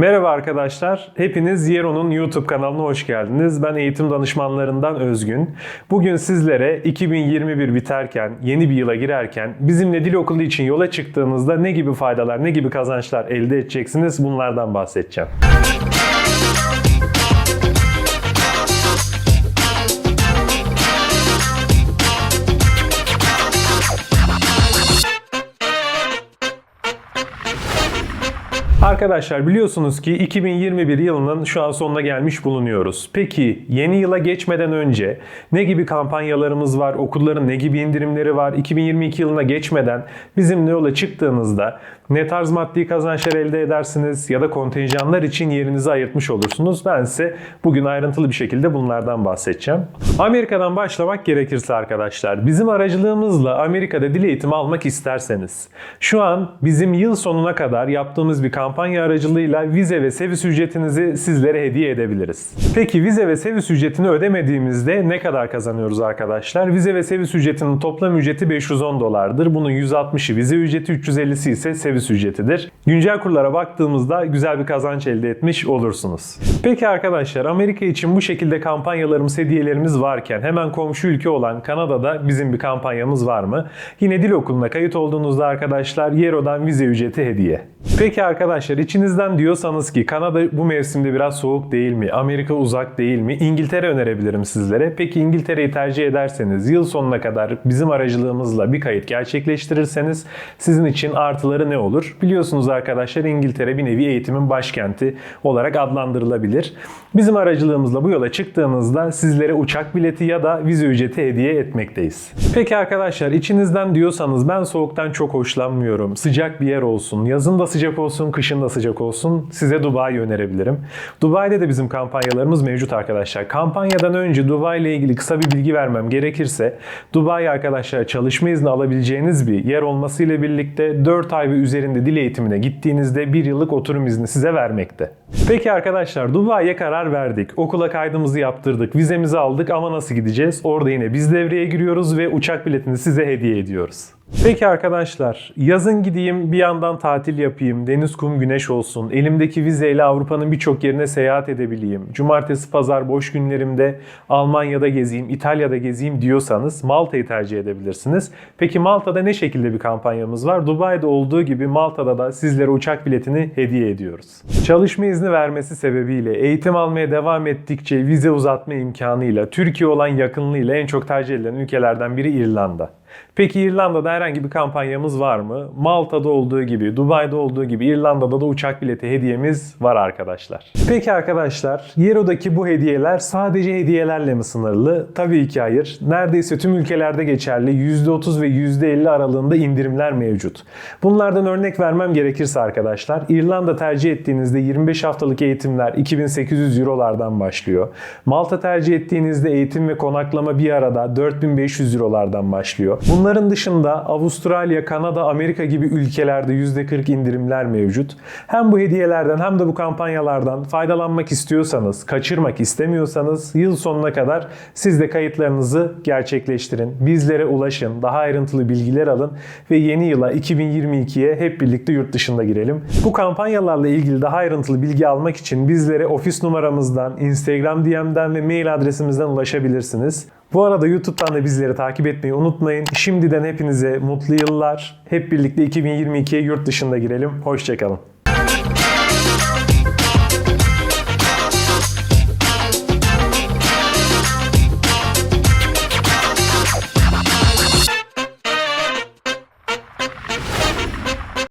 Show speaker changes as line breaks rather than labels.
Merhaba arkadaşlar. Hepiniz Yero'nun YouTube kanalına hoş geldiniz. Ben eğitim danışmanlarından Özgün. Bugün sizlere 2021 biterken, yeni bir yıla girerken bizimle dil okulu için yola çıktığınızda ne gibi faydalar, ne gibi kazançlar elde edeceksiniz bunlardan bahsedeceğim. Arkadaşlar biliyorsunuz ki 2021 yılının şu an sonuna gelmiş bulunuyoruz. Peki yeni yıla geçmeden önce ne gibi kampanyalarımız var, okulların ne gibi indirimleri var, 2022 yılına geçmeden bizimle yola çıktığınızda ne tarz maddi kazançlar elde edersiniz ya da kontenjanlar için yerinizi ayırtmış olursunuz. Ben size bugün ayrıntılı bir şekilde bunlardan bahsedeceğim. Amerika'dan başlamak gerekirse arkadaşlar, bizim aracılığımızla Amerika'da dil eğitimi almak isterseniz, şu an bizim yıl sonuna kadar yaptığımız bir kampanya aracılığıyla vize ve servis ücretinizi sizlere hediye edebiliriz. Peki vize ve servis ücretini ödemediğimizde ne kadar kazanıyoruz arkadaşlar? Vize ve servis ücretinin toplam ücreti 510 dolardır. Bunun 160'ı vize ücreti, 350'si ise servis ücretidir. Güncel kurlara baktığımızda güzel bir kazanç elde etmiş olursunuz. Peki arkadaşlar Amerika için bu şekilde kampanyalarımız, hediyelerimiz varken hemen komşu ülke olan Kanada'da bizim bir kampanyamız var mı? Yine dil okuluna kayıt olduğunuzda arkadaşlar Yero'dan vize ücreti hediye. Peki arkadaşlar içinizden diyorsanız ki Kanada bu mevsimde biraz soğuk değil mi? Amerika uzak değil mi? İngiltere önerebilirim sizlere. Peki İngiltere'yi tercih ederseniz yıl sonuna kadar bizim aracılığımızla bir kayıt gerçekleştirirseniz sizin için artıları ne olur? Biliyorsunuz arkadaşlar İngiltere bir nevi eğitimin başkenti olarak adlandırılabilir. Bizim aracılığımızla bu yola çıktığınızda sizlere uçak bileti ya da vize ücreti hediye etmekteyiz. Peki arkadaşlar içinizden diyorsanız ben soğuktan çok hoşlanmıyorum. Sıcak bir yer olsun. Yazın da sıcak olsun, kışın da sıcak olsun. Size Dubai'yi önerebilirim. Dubai'de de bizim kampanyalarımız mevcut arkadaşlar. Kampanyadan önce Dubai ile ilgili kısa bir bilgi vermem gerekirse Dubai arkadaşlar çalışma izni alabileceğiniz bir yer olmasıyla birlikte 4 ay ve üzerinde dil eğitimine gittiğinizde 1 yıllık oturum izni size vermekte. Peki arkadaşlar Dubai'ye karar verdik. Okula kaydımızı yaptırdık, vizemizi aldık ama nasıl gideceğiz? Orada yine biz devreye giriyoruz ve uçak biletini size hediye ediyoruz. Peki arkadaşlar, yazın gideyim bir yandan tatil yapayım, deniz kum güneş olsun, elimdeki vizeyle Avrupa'nın birçok yerine seyahat edebileyim, cumartesi pazar boş günlerimde Almanya'da gezeyim, İtalya'da gezeyim diyorsanız Malta'yı tercih edebilirsiniz. Peki Malta'da ne şekilde bir kampanyamız var? Dubai'de olduğu gibi Malta'da da sizlere uçak biletini hediye ediyoruz. Çalışma izni vermesi sebebiyle, eğitim almaya devam ettikçe vize uzatma imkanıyla, Türkiye olan yakınlığıyla en çok tercih edilen ülkelerden biri İrlanda. Peki İrlanda'da herhangi bir kampanyamız var mı? Malta'da olduğu gibi, Dubai'de olduğu gibi İrlanda'da da uçak bileti hediyemiz var arkadaşlar. Peki arkadaşlar, Yero'daki bu hediyeler sadece hediyelerle mi sınırlı? Tabii ki hayır. Neredeyse tüm ülkelerde geçerli %30 ve %50 aralığında indirimler mevcut. Bunlardan örnek vermem gerekirse arkadaşlar, İrlanda tercih ettiğinizde 25 haftalık eğitimler 2800 Eurolardan başlıyor. Malta tercih ettiğinizde eğitim ve konaklama bir arada 4500 Eurolardan başlıyor. Bunların dışında Avustralya, Kanada, Amerika gibi ülkelerde %40 indirimler mevcut. Hem bu hediyelerden hem de bu kampanyalardan faydalanmak istiyorsanız, kaçırmak istemiyorsanız yıl sonuna kadar siz de kayıtlarınızı gerçekleştirin. Bizlere ulaşın, daha ayrıntılı bilgiler alın ve yeni yıla 2022'ye hep birlikte yurt dışında girelim. Bu kampanyalarla ilgili daha ayrıntılı bilgi almak için bizlere ofis numaramızdan, Instagram DM'den ve mail adresimizden ulaşabilirsiniz. Bu arada YouTube'dan da bizleri takip etmeyi unutmayın. Şimdiden hepinize mutlu yıllar. Hep birlikte 2022'ye yurt dışında girelim. Hoşçakalın.